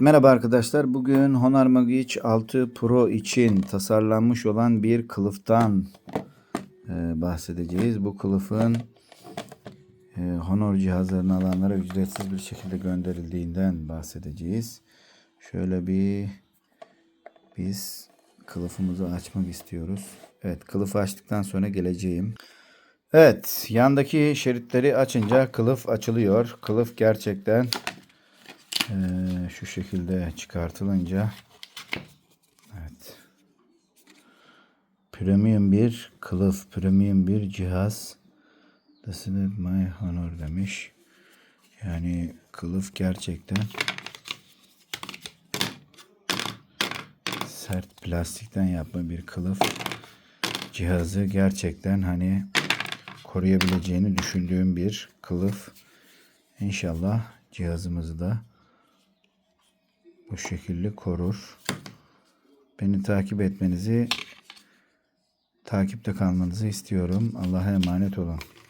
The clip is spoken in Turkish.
Merhaba arkadaşlar. Bugün Honor Magic 6 Pro için tasarlanmış olan bir kılıftan e, bahsedeceğiz. Bu kılıfın e, Honor cihazlarını alanlara ücretsiz bir şekilde gönderildiğinden bahsedeceğiz. Şöyle bir biz kılıfımızı açmak istiyoruz. Evet kılıfı açtıktan sonra geleceğim. Evet yandaki şeritleri açınca kılıf açılıyor. Kılıf gerçekten ee, şu şekilde çıkartılınca evet. Premium bir kılıf premium bir cihaz. This is my honor demiş. Yani kılıf gerçekten sert plastikten yapma bir kılıf. Cihazı gerçekten hani koruyabileceğini düşündüğüm bir kılıf. İnşallah cihazımızı da bu şekilde korur. Beni takip etmenizi, takipte kalmanızı istiyorum. Allah'a emanet olun.